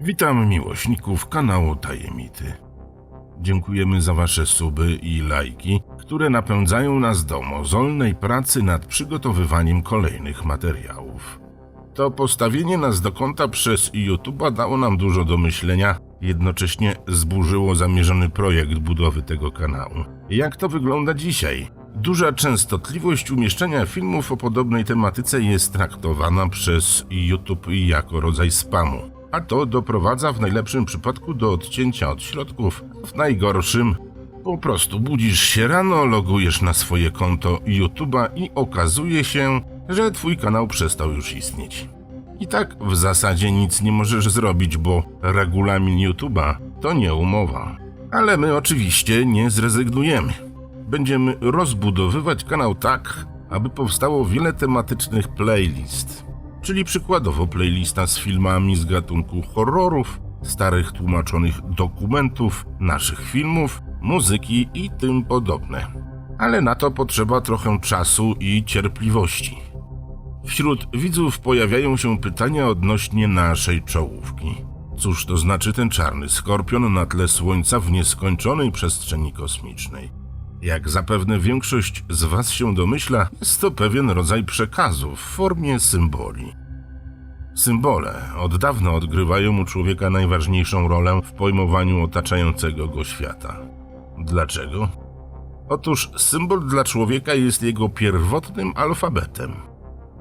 Witam miłośników kanału Tajemity. Dziękujemy za Wasze suby i lajki, które napędzają nas do mozolnej pracy nad przygotowywaniem kolejnych materiałów. To postawienie nas do kąta przez YouTube'a dało nam dużo do myślenia, jednocześnie zburzyło zamierzony projekt budowy tego kanału. Jak to wygląda dzisiaj? Duża częstotliwość umieszczania filmów o podobnej tematyce jest traktowana przez YouTube jako rodzaj spamu, a to doprowadza w najlepszym przypadku do odcięcia od środków, w najgorszym po prostu budzisz się rano, logujesz na swoje konto YouTube'a i okazuje się, że twój kanał przestał już istnieć. I tak w zasadzie nic nie możesz zrobić, bo regulamin YouTube'a to nie umowa. Ale my oczywiście nie zrezygnujemy. Będziemy rozbudowywać kanał tak, aby powstało wiele tematycznych playlist. Czyli przykładowo playlista z filmami z gatunku horrorów, starych tłumaczonych dokumentów, naszych filmów, muzyki i tym podobne. Ale na to potrzeba trochę czasu i cierpliwości. Wśród widzów pojawiają się pytania odnośnie naszej czołówki. Cóż to znaczy ten czarny skorpion na tle Słońca w nieskończonej przestrzeni kosmicznej? Jak zapewne większość z Was się domyśla, jest to pewien rodzaj przekazu w formie symboli. Symbole od dawna odgrywają u człowieka najważniejszą rolę w pojmowaniu otaczającego go świata. Dlaczego? Otóż symbol dla człowieka jest jego pierwotnym alfabetem.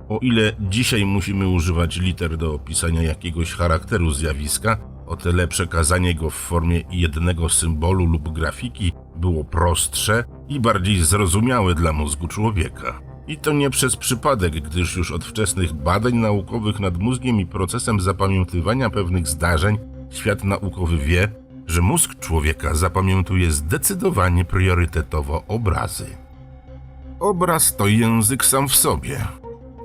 O ile dzisiaj musimy używać liter do opisania jakiegoś charakteru zjawiska, o tyle przekazanie go w formie jednego symbolu lub grafiki było prostsze i bardziej zrozumiałe dla mózgu człowieka. I to nie przez przypadek, gdyż już od wczesnych badań naukowych nad mózgiem i procesem zapamiętywania pewnych zdarzeń świat naukowy wie, że mózg człowieka zapamiętuje zdecydowanie priorytetowo obrazy. Obraz to język sam w sobie.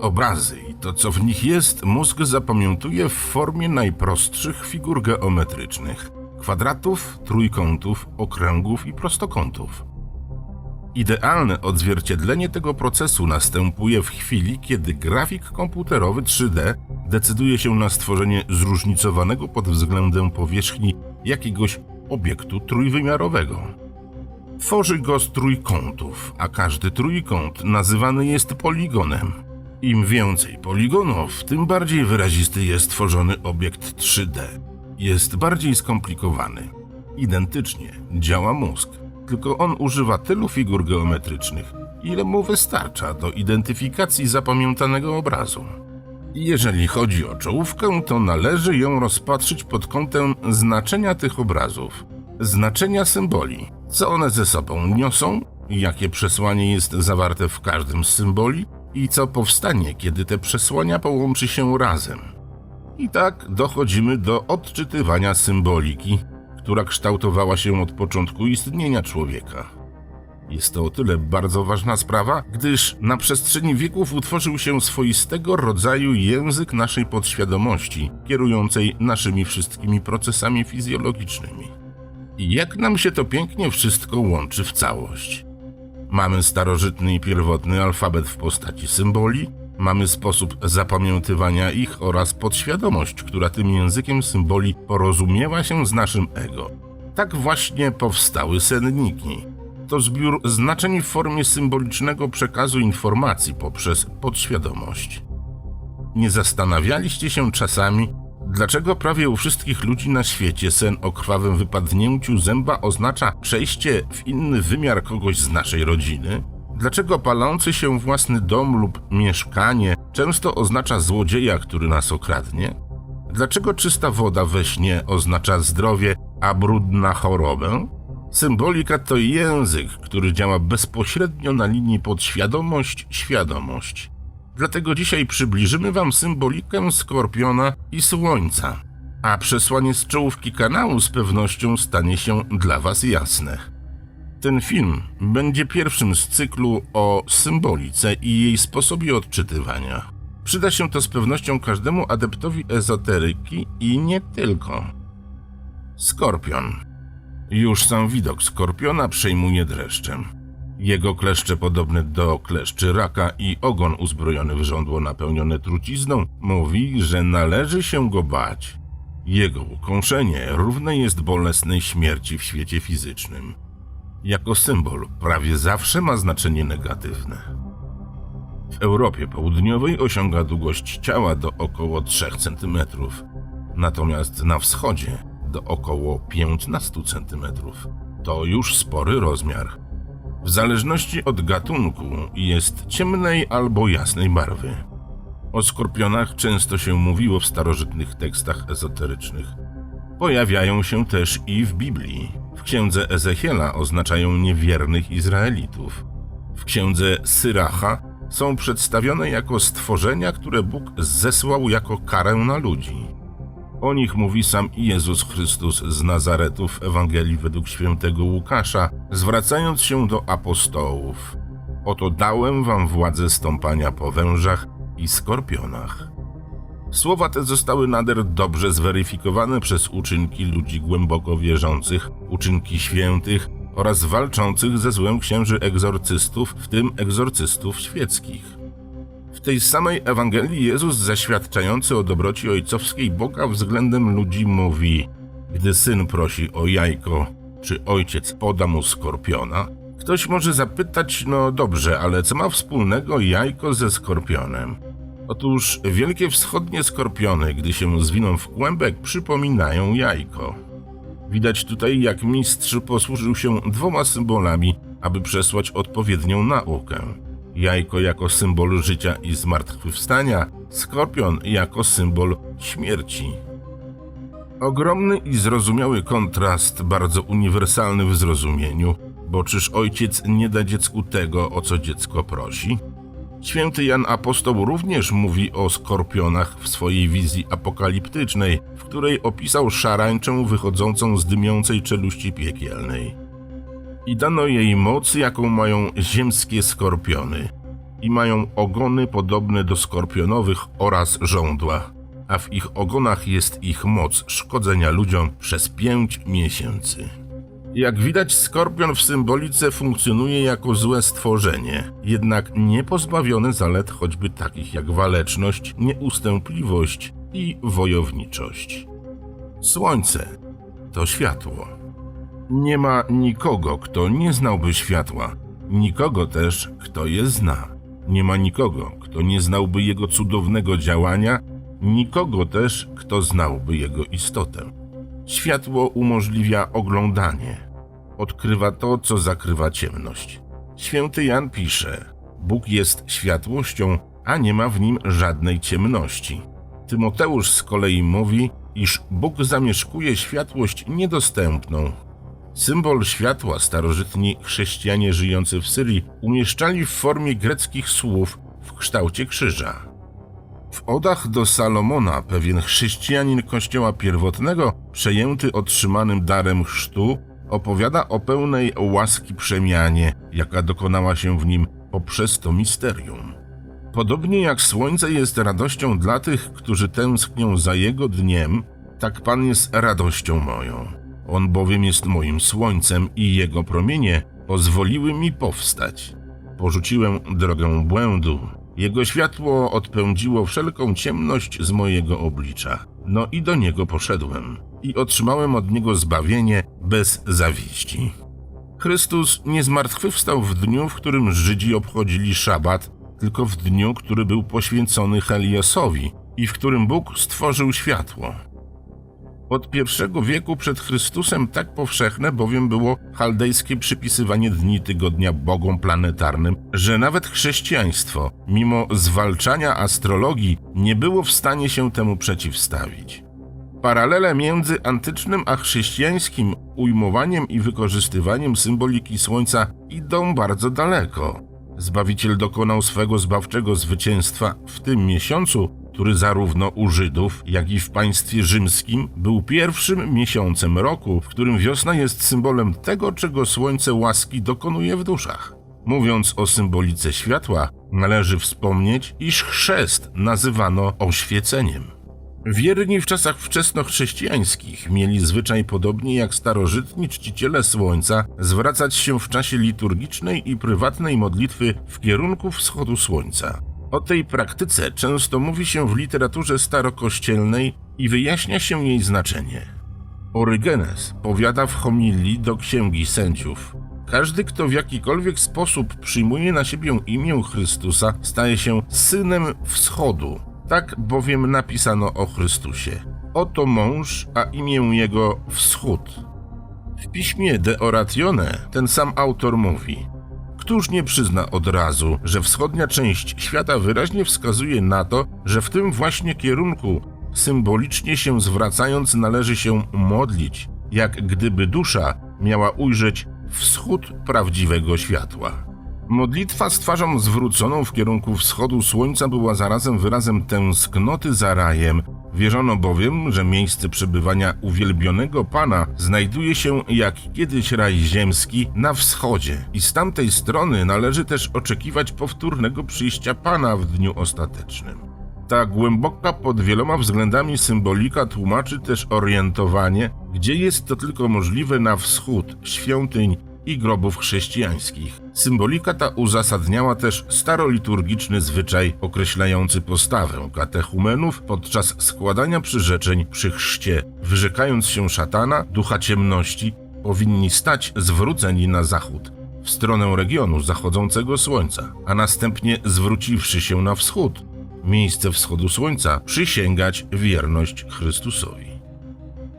Obrazy to, co w nich jest, mózg zapamiętuje w formie najprostszych figur geometrycznych kwadratów, trójkątów, okręgów i prostokątów. Idealne odzwierciedlenie tego procesu następuje w chwili, kiedy grafik komputerowy 3D decyduje się na stworzenie zróżnicowanego pod względem powierzchni jakiegoś obiektu trójwymiarowego. Tworzy go z trójkątów, a każdy trójkąt nazywany jest poligonem. Im więcej poligonów, tym bardziej wyrazisty jest tworzony obiekt 3D. Jest bardziej skomplikowany. Identycznie działa mózg, tylko on używa tylu figur geometrycznych, ile mu wystarcza do identyfikacji zapamiętanego obrazu. Jeżeli chodzi o czołówkę, to należy ją rozpatrzyć pod kątem znaczenia tych obrazów, znaczenia symboli, co one ze sobą niosą, jakie przesłanie jest zawarte w każdym z symboli i co powstanie, kiedy te przesłania połączy się razem. I tak dochodzimy do odczytywania symboliki, która kształtowała się od początku istnienia człowieka. Jest to o tyle bardzo ważna sprawa, gdyż na przestrzeni wieków utworzył się swoistego rodzaju język naszej podświadomości, kierującej naszymi wszystkimi procesami fizjologicznymi. I jak nam się to pięknie wszystko łączy w całość. Mamy starożytny i pierwotny alfabet w postaci symboli, mamy sposób zapamiętywania ich oraz podświadomość, która tym językiem symboli porozumiewa się z naszym ego. Tak właśnie powstały senniki. To zbiór znaczeń w formie symbolicznego przekazu informacji poprzez podświadomość. Nie zastanawialiście się czasami, dlaczego prawie u wszystkich ludzi na świecie sen o krwawym wypadnięciu zęba oznacza przejście w inny wymiar kogoś z naszej rodziny? Dlaczego palący się własny dom lub mieszkanie często oznacza złodzieja, który nas okradnie? Dlaczego czysta woda we śnie oznacza zdrowie, a brudna chorobę? Symbolika to język, który działa bezpośrednio na linii podświadomość-świadomość. Dlatego dzisiaj przybliżymy Wam symbolikę skorpiona i słońca, a przesłanie z czołówki kanału z pewnością stanie się dla Was jasne. Ten film będzie pierwszym z cyklu o symbolice i jej sposobie odczytywania. Przyda się to z pewnością każdemu adeptowi ezoteryki i nie tylko. Skorpion. Już sam widok skorpiona przejmuje dreszczem. Jego kleszcze podobne do kleszczy raka i ogon uzbrojony w żądło napełnione trucizną mówi, że należy się go bać. Jego ukąszenie równe jest bolesnej śmierci w świecie fizycznym. Jako symbol prawie zawsze ma znaczenie negatywne. W Europie Południowej osiąga długość ciała do około 3 cm, natomiast na wschodzie do około 15 cm. To już spory rozmiar. W zależności od gatunku jest ciemnej albo jasnej barwy. O skorpionach często się mówiło w starożytnych tekstach ezoterycznych. Pojawiają się też i w Biblii. W księdze Ezechiela oznaczają niewiernych Izraelitów. W księdze Syracha są przedstawione jako stworzenia, które Bóg zesłał jako karę na ludzi. O nich mówi sam Jezus Chrystus z Nazaretu w Ewangelii według świętego Łukasza, zwracając się do apostołów. Oto dałem wam władzę stąpania po wężach i skorpionach. Słowa te zostały nader dobrze zweryfikowane przez uczynki ludzi głęboko wierzących, uczynki świętych oraz walczących ze złem księży egzorcystów, w tym egzorcystów świeckich. W tej samej Ewangelii Jezus zaświadczający o dobroci ojcowskiej Boga względem ludzi mówi: Gdy syn prosi o jajko, czy ojciec poda mu skorpiona? Ktoś może zapytać: No dobrze, ale co ma wspólnego jajko ze skorpionem? Otóż wielkie wschodnie skorpiony, gdy się zwiną w kłębek, przypominają jajko. Widać tutaj, jak mistrz posłużył się dwoma symbolami, aby przesłać odpowiednią naukę. Jajko jako symbol życia i zmartwychwstania, skorpion jako symbol śmierci. Ogromny i zrozumiały kontrast, bardzo uniwersalny w zrozumieniu, bo czyż ojciec nie da dziecku tego, o co dziecko prosi? Święty Jan Apostoł również mówi o skorpionach w swojej wizji apokaliptycznej, w której opisał szarańczę wychodzącą z dymiącej czeluści piekielnej. I dano jej moc, jaką mają ziemskie skorpiony, i mają ogony podobne do skorpionowych oraz żądła, a w ich ogonach jest ich moc szkodzenia ludziom przez pięć miesięcy. Jak widać, skorpion w symbolice funkcjonuje jako złe stworzenie, jednak nie pozbawione zalet choćby takich jak waleczność, nieustępliwość i wojowniczość. Słońce to światło. Nie ma nikogo, kto nie znałby światła, nikogo też, kto je zna. Nie ma nikogo, kto nie znałby jego cudownego działania, nikogo też, kto znałby jego istotę. Światło umożliwia oglądanie. Odkrywa to, co zakrywa ciemność. Święty Jan pisze: Bóg jest światłością, a nie ma w nim żadnej ciemności. Tymoteusz z kolei mówi, iż Bóg zamieszkuje światłość niedostępną. Symbol światła starożytni chrześcijanie żyjący w Syrii umieszczali w formie greckich słów w kształcie krzyża. W odach do Salomona pewien chrześcijanin kościoła pierwotnego, przejęty otrzymanym darem chrztu, opowiada o pełnej łaski przemianie, jaka dokonała się w nim poprzez to misterium. Podobnie jak słońce jest radością dla tych, którzy tęsknią za jego dniem, tak Pan jest radością moją. On bowiem jest moim słońcem i jego promienie pozwoliły mi powstać. Porzuciłem drogę błędu, jego światło odpędziło wszelką ciemność z mojego oblicza. No i do niego poszedłem i otrzymałem od niego zbawienie bez zawiści. Chrystus nie zmartwychwstał w dniu, w którym Żydzi obchodzili szabat, tylko w dniu, który był poświęcony Heliosowi i w którym Bóg stworzył światło. Od pierwszego wieku przed Chrystusem tak powszechne bowiem było chaldejskie przypisywanie dni tygodnia bogom planetarnym, że nawet chrześcijaństwo, mimo zwalczania astrologii, nie było w stanie się temu przeciwstawić. Paralele między antycznym a chrześcijańskim ujmowaniem i wykorzystywaniem symboliki Słońca idą bardzo daleko. Zbawiciel dokonał swego zbawczego zwycięstwa w tym miesiącu, który zarówno u Żydów, jak i w państwie rzymskim był pierwszym miesiącem roku, w którym wiosna jest symbolem tego, czego słońce łaski dokonuje w duszach. Mówiąc o symbolice światła, należy wspomnieć, iż chrzest nazywano oświeceniem. Wierni w czasach wczesnochrześcijańskich mieli zwyczaj podobnie jak starożytni czciciele słońca zwracać się w czasie liturgicznej i prywatnej modlitwy w kierunku wschodu słońca. O tej praktyce często mówi się w literaturze starokościelnej i wyjaśnia się jej znaczenie. Orygenes powiada w homilii do Księgi Sędziów. Każdy, kto w jakikolwiek sposób przyjmuje na siebie imię Chrystusa, staje się synem wschodu. Tak bowiem napisano o Chrystusie. Oto mąż, a imię jego Wschód. W piśmie De Oratione ten sam autor mówi: Któż nie przyzna od razu, że wschodnia część świata wyraźnie wskazuje na to, że w tym właśnie kierunku, symbolicznie się zwracając, należy się modlić, jak gdyby dusza miała ujrzeć wschód prawdziwego światła. Modlitwa z twarzą zwróconą w kierunku wschodu słońca była zarazem wyrazem tęsknoty za rajem. Wierzono bowiem, że miejsce przebywania uwielbionego Pana znajduje się jak kiedyś raj ziemski na wschodzie i z tamtej strony należy też oczekiwać powtórnego przyjścia Pana w dniu ostatecznym. Ta głęboka pod wieloma względami symbolika tłumaczy też orientowanie, gdzie jest to tylko możliwe na wschód świątyń i grobów chrześcijańskich. Symbolika ta uzasadniała też staroliturgiczny zwyczaj określający postawę katechumenów podczas składania przyrzeczeń przy chrzcie, wyrzekając się szatana, ducha ciemności, powinni stać zwróceni na zachód, w stronę regionu zachodzącego słońca, a następnie zwróciwszy się na wschód, miejsce wschodu słońca, przysięgać wierność Chrystusowi.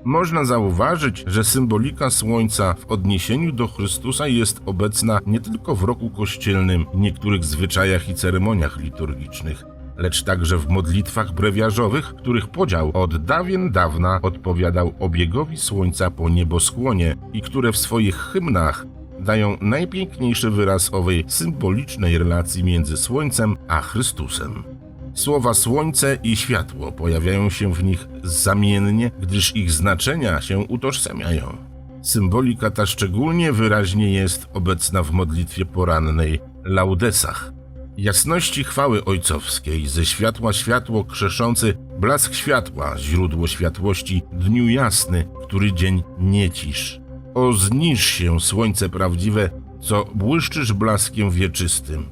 Można zauważyć, że symbolika Słońca w odniesieniu do Chrystusa jest obecna nie tylko w roku kościelnym, niektórych zwyczajach i ceremoniach liturgicznych, lecz także w modlitwach brewiarzowych, których podział od dawien dawna odpowiadał obiegowi Słońca po nieboskłonie i które w swoich hymnach dają najpiękniejszy wyraz owej symbolicznej relacji między Słońcem a Chrystusem. Słowa słońce i światło pojawiają się w nich zamiennie, gdyż ich znaczenia się utożsamiają. Symbolika ta szczególnie wyraźnie jest obecna w modlitwie porannej laudesach. Jasności chwały ojcowskiej, ze światła światło krzeszący, blask światła, źródło światłości, dniu jasny, który dzień nie cisz. O zniż się słońce prawdziwe, co błyszczysz blaskiem wieczystym.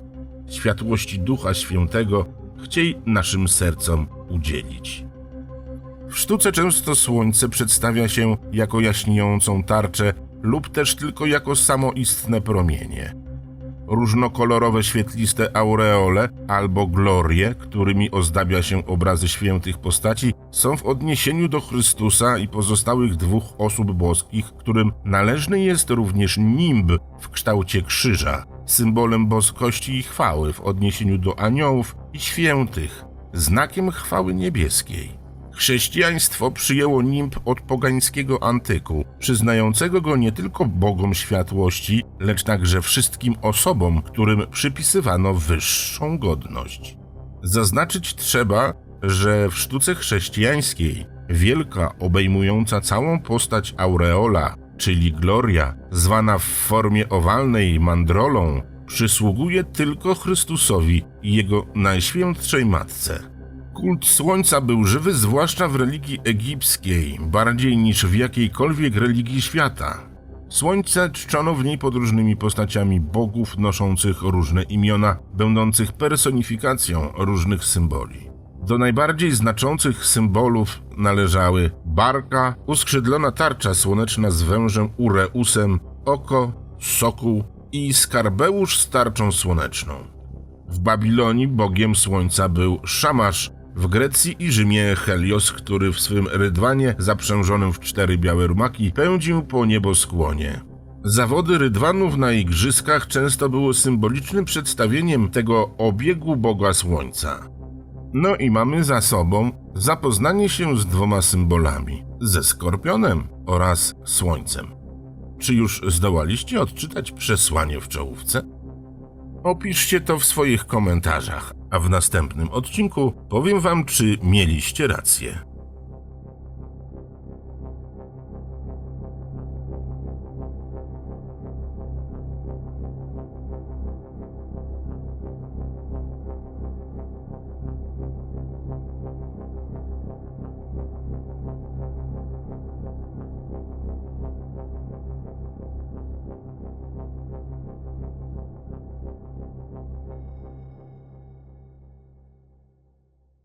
Światłości Ducha Świętego chciej naszym sercom udzielić. W sztuce często słońce przedstawia się jako jaśniejącą tarczę lub też tylko jako samoistne promienie. Różnokolorowe świetliste aureole albo glorie, którymi ozdabia się obrazy świętych postaci, są w odniesieniu do Chrystusa i pozostałych dwóch osób boskich, którym należny jest również nimb w kształcie krzyża, symbolem boskości i chwały w odniesieniu do aniołów i świętych, znakiem chwały niebieskiej. Chrześcijaństwo przyjęło nimb od pogańskiego antyku, przyznającego go nie tylko bogom światłości, lecz także wszystkim osobom, którym przypisywano wyższą godność. Zaznaczyć trzeba, że w sztuce chrześcijańskiej wielka, obejmująca całą postać aureola, czyli gloria, zwana w formie owalnej mandrolą, przysługuje tylko Chrystusowi i Jego najświętszej Matce. Kult słońca był żywy zwłaszcza w religii egipskiej, bardziej niż w jakiejkolwiek religii świata. Słońce czczono w niej pod różnymi postaciami bogów noszących różne imiona, będących personifikacją różnych symboli. Do najbardziej znaczących symbolów należały barka, uskrzydlona tarcza słoneczna z wężem Ureusem, oko, sokół i skarbeusz z tarczą słoneczną. W Babilonii bogiem słońca był Szamasz, w Grecji i Rzymie Helios, który w swym rydwanie zaprzężonym w cztery białe rumaki pędził po nieboskłonie. Zawody rydwanów na igrzyskach często było symbolicznym przedstawieniem tego obiegu Boga Słońca. No i mamy za sobą zapoznanie się z dwoma symbolami: ze skorpionem oraz słońcem. Czy już zdołaliście odczytać przesłanie w czołówce? Opiszcie to w swoich komentarzach, a w następnym odcinku powiem Wam, czy mieliście rację.